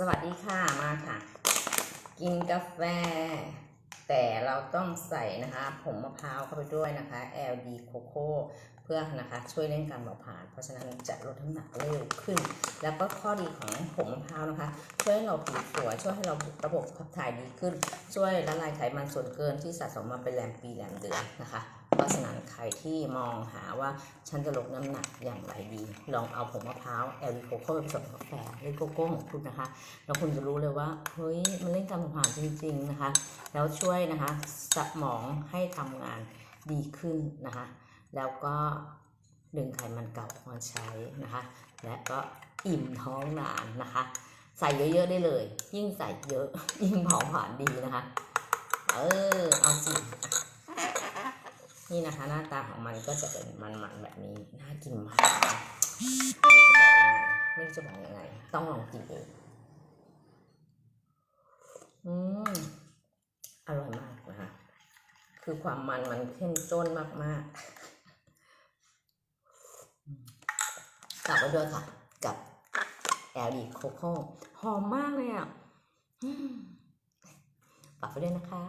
สวัสดีค่ะมาค่ะ กินกาแฟ แต่เราต้องใส่นะคะผงมะพร้าวเข้าไปด้วยนะคะ LD Coco เพื่อนะคะช่วยเร่งการเผาผลาญเพราะฉะนั้นจะลดน้ำหนักเร็วขึ้น แล้วก็ข้อดีของผงมะพร้าวนะคะ ช่วยให้เราผิวสวยช่วยให้เราระบบขับถ่ายดีขึ้น ช่วยละลายไขมันส่วนเกินที่สะสมมาเป็นแรมปีแรมเดือนนะคะเพราะฉะนั้น ที่มองหาว่าฉันจะลดน้ำหนักอย่างไรดี ลองเอาผงมะพร้าวแอลลิโคโค่ไปผสมกาแฟหรือโกโก้ของคุณนะคะ แล้วคุณจะรู้เลยว่าเฮ้ยมันเล่นการผาผลาญจริง ๆนะคะ แล้วช่วยนะคะสมองให้ทำงานดีขึ้นนะคะ แล้วก็ดึงไขมันเก่ามาใช้นะคะ และก็อิ่มท้องนานนะคะ ใส่เยอะๆได้เลย ยิ่งใส่เยอะ ยิ่งเผาผลาญดีนะคะ เออ เอาสิ นี่นะคะ หน้าตาของมันก็จะเป็นมันๆแบบนี้ น่ากินมากนะคะไม่รู้จะบอกยังไง ต้องลองกินเองอืมอร่อยมากนะคะ คือความมันมันเข้มข้นมากๆกลับไปด้วยค่ะ กับแอลดีโคโค่หอมมากเลยอะฝากไปด้วยนะคะ